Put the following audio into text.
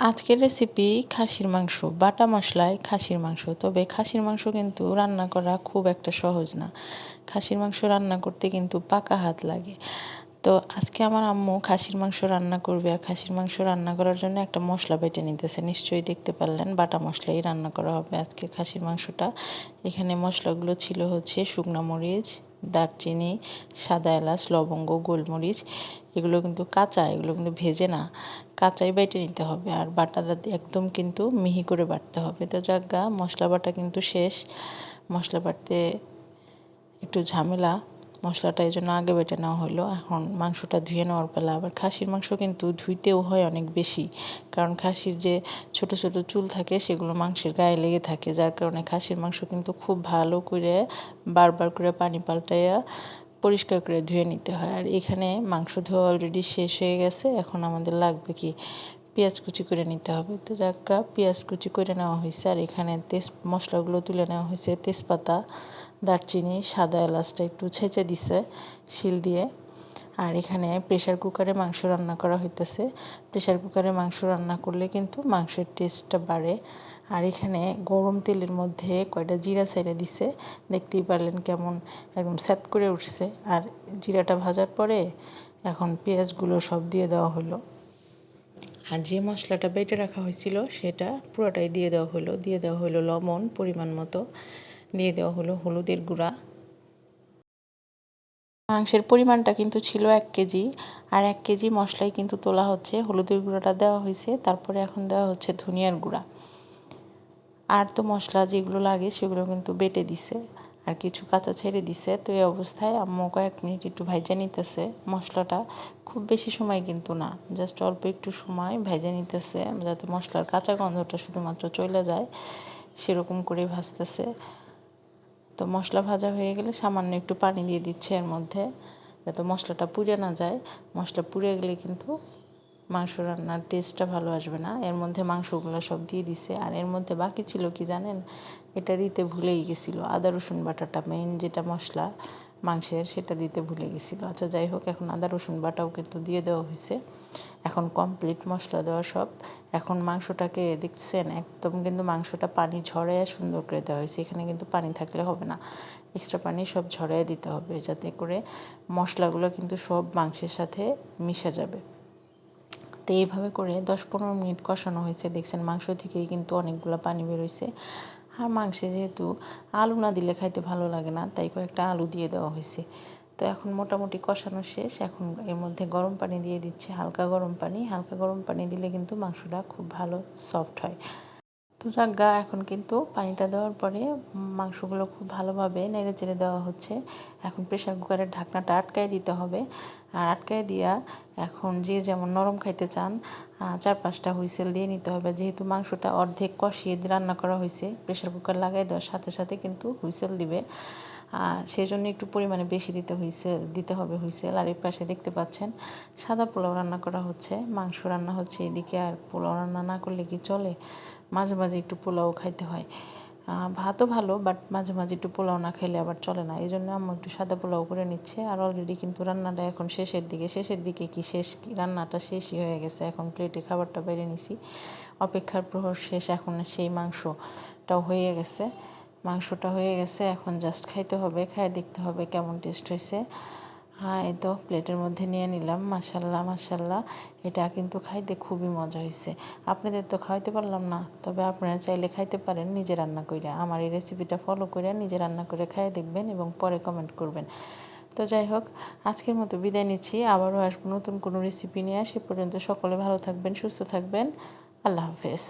আজকের রেসিপি খাসির মাংস, বাটা মশলায় খাসির মাংস। তবে খাসির মাংস কিন্তু রান্না করা খুব একটা সহজ না। খাসির মাংস রান্না করতে কিন্তু পাকা হাত লাগে। তো আজকে আমার আম্মু খাসির মাংস রান্না করবে আর খাসির মাংস রান্না করার জন্য একটা মশলা বেটে নিতেছে। নিশ্চয়ই দেখতে পারলেন, বাটা মশলাই রান্না করা হবে আজকে খাসির মাংসটা। এখানে মশলাগুলো ছিল হচ্ছে শুকনো মরিচ দারচিনি, সাদা এলাচ, লবঙ্গ, গোলমরিচ, এগুলো কিন্তু কাঁচা, এগুলো কিন্তু ভেজে না, কাঁচাই বেটে নিতে হবে। আর বাটা বাটাটা একদম কিন্তু মিহি করে বাটতে হবে। তো যাক গা, মশলা বাটা কিন্তু শেষ। মশলা বাটতে একটু ঝামেলা। মশলাটা এই জন্য আগে বেটে নেওয়া হলো। এখন মাংসটা ধুয়ে নেওয়ার পালা। আবার খাসির মাংস কিন্তু ধুইতেও হয় অনেক বেশি। কারণ খাসির যে ছোট ছোট চুল থাকে, সেগুলো মাংসের গায়ে লেগে থাকে। যার কারণে খাসির মাংস কিন্তু খুব ভালো করে বারবার করে পানি পাল্টাইয়া পরিষ্কার করে ধুয়ে নিতে হয়। আর এখানে মাংস ধোয়া অলরেডি শেষ হয়ে গেছে। এখন আমাদের লাগবে কি? পেঁয়াজ কুচি করে নিতে হবে। তো যাক্কা পেঁয়াজ কুচি করে নেওয়া হয়েছে। আর এখানে তেজ, মশলাগুলো তুলে নেওয়া হয়েছে। তেজপাতা, দারচিনি, সাদা এলাচটা একটু ছেঁচে দিছে শিল দিয়ে। আর এখানে প্রেশার কুকারে মাংস রান্না করা হইতেছে। প্রেশার কুকারে মাংস রান্না করলে কিন্তু মাংসের টেস্টটা বাড়ে। আর এখানে গরম তেলের মধ্যে কয়টা জিরা ছেড়ে দিছে। দেখতেই পারলেন কেমন একদম স্যাত করে উঠছে। আর জিরাটা ভাজার পরে এখন পেঁয়াজগুলো সব দিয়ে দেওয়া হলো। আর যে মশলাটা বেটে রাখা হয়েছিল, সেটা পুরোটাই দিয়ে দেওয়া হলো। দিয়ে দেওয়া হলো লবণ, পরিমাণ মতো। দিয়ে দেওয়া হলো হলুদের গুঁড়া। মাংসের পরিমাণটা কিন্তু ছিল এক কেজি। আর এক কেজি মশলাই কিন্তু তোলা হচ্ছে হলুদের গুঁড়াটা দেওয়া হয়েছে। তারপরে এখন দেওয়া হচ্ছে ধনিয়ার গুঁড়া। আর তো মশলা যেগুলো লাগে সেগুলো কিন্তু বেটে দিছে। আর কিছু কাঁচা ছেড়ে দিছে। তো এই অবস্থায় আম্মু কয়েক মিনিট একটু ভাইজা নিতেছে। মশলাটা খুব বেশি সময় কিন্তু না জাস্ট অল্প একটু সময় ভেজে নিতেছে যাতে মশলার কাঁচা গন্ধটা শুধুমাত্র চলে যায়, সেরকম করে ভাজতেছে। তো মশলা ভাজা হয়ে গেলে সামান্য একটু পানি দিয়ে দিচ্ছে এর মধ্যে, যাতে মশলাটা পুড়ে না যায়। মশলা পুড়ে গেলে কিন্তু মাংস রান্নার টেস্টটা ভালো আসবে না। এর মধ্যে মাংসগুলো সব দিয়ে দিছে। আর এর মধ্যে বাকি ছিল কি জানেন? এটা দিতে ভুলেই গেছিল। আদা, রসুন, বাটাটা মেইন যেটা মশলা মাংসের সেটা দিতে ভুলে গেছিল। আচ্ছা যাই হোক, এখন আদা, রসুন, বাটাও কিন্তু দিয়ে দেওয়া হয়েছে। এখন কমপ্লিট মশলা দেওয়া সব। এখন মাংসটাকে দেখছেন, একদম কিন্তু মাংসটা পানি ঝরাইয়া সুন্দর করে দেওয়া হয়েছে। এখানে কিন্তু পানি থাকলে হবে না। এক্সট্রা পানি সব ঝরাইয়া দিতে হবে যাতে করে মশলাগুলো কিন্তু সব মাংসের সাথে মিশে যাবে। তো এইভাবে করে দশ পনেরো মিনিট কষানো হয়েছে। দেখছেন মাংস থেকেই কিন্তু অনেকগুলো পানি বেরোইছে। আর মাংসে যেহেতু আলু না দিলে খাইতে ভালো লাগে না, তাই কয়েকটা আলু দিয়ে দেওয়া হয়েছে। তো এখন মোটামুটি কষানো শেষ। এখন এর মধ্যে গরম পানি দিয়ে দিচ্ছে, হালকা গরম পানি। হালকা গরম পানি দিলে কিন্তু মাংসটা খুব ভালো সফট হয়। তো যাক, গা এখন কিন্তু পানিটা দেওয়ার পরে মাংসগুলো খুব ভালোভাবে নেড়ে চেড়ে দেওয়া হচ্ছে। এখন প্রেশার কুকারের ঢাকনাটা আটকায় দিতে হবে। আর আটকায় দিয়া এখন যে যেমন নরম খাইতে চান চার পাঁচটা হুইসেল দিয়ে নিতে হবে। যেহেতু মাংসটা অর্ধেক কষিয়ে রান্না করা হয়েছে প্রেশার কুকার লাগাই দেওয়ার সাথে সাথে কিন্তু হুইসেল দিবে। সেই জন্য একটু পরিমাণে বেশি দিতে হয়েছে দিতে হবে হুইসেল আর এই পাশে দেখতে পাচ্ছেন, সাদা পোলাও রান্না করা হচ্ছে, মাংস রান্না হচ্ছে এদিকে, আর পোলাও রান্না না করলে কি চলে? মাঝে মাঝে একটু পোলাও খাইতে হয়। ভাতও ভালো বাট মাঝে মাঝে একটু পোলাও না খেলে আবার চলে না। এই জন্য আমার একটু সাদা পোলাও করে নিচ্ছে, আর অলরেডি কিন্তু রান্নাটা এখন শেষের দিকে। শেষের দিকে কি শেষ রান্নাটা শেষই হয়ে গেছে। এখন প্লেটে খাবারটা বেড়ে নিছি। অপেক্ষার প্রহর শেষ, এখন সেই মাংসটাও হয়ে গেছে। মাংসটা হয়ে গেছে, এখন জাস্ট খাইতে হবে খাই দেখতে হবে কেমন টেস্ট হয়েছে। হ্যাঁ এই তো প্লেটের মধ্যে নিয়ে নিলাম মাসাল্লাহ মাসাল্লাহ এটা কিন্তু খাইতে খুবই মজা হয়েছে। আপনাদের তো খাইতে পারলাম না, তবে আপনারা চাইলে খাইতে পারেন, নিজে রান্না করে আমার এই রেসিপিটা ফলো করে নিজে রান্না করে খাই দেখবেন এবং পরে কমেন্ট করবেন। তো যাই হোক, আজকের মতো বিদায় নিচ্ছি। আবারও আসব নতুন কোনো রেসিপি নিয়ে। সে পর্যন্ত সকলে ভালো থাকবেন, সুস্থ থাকবেন। আল্লাহ হাফেজ।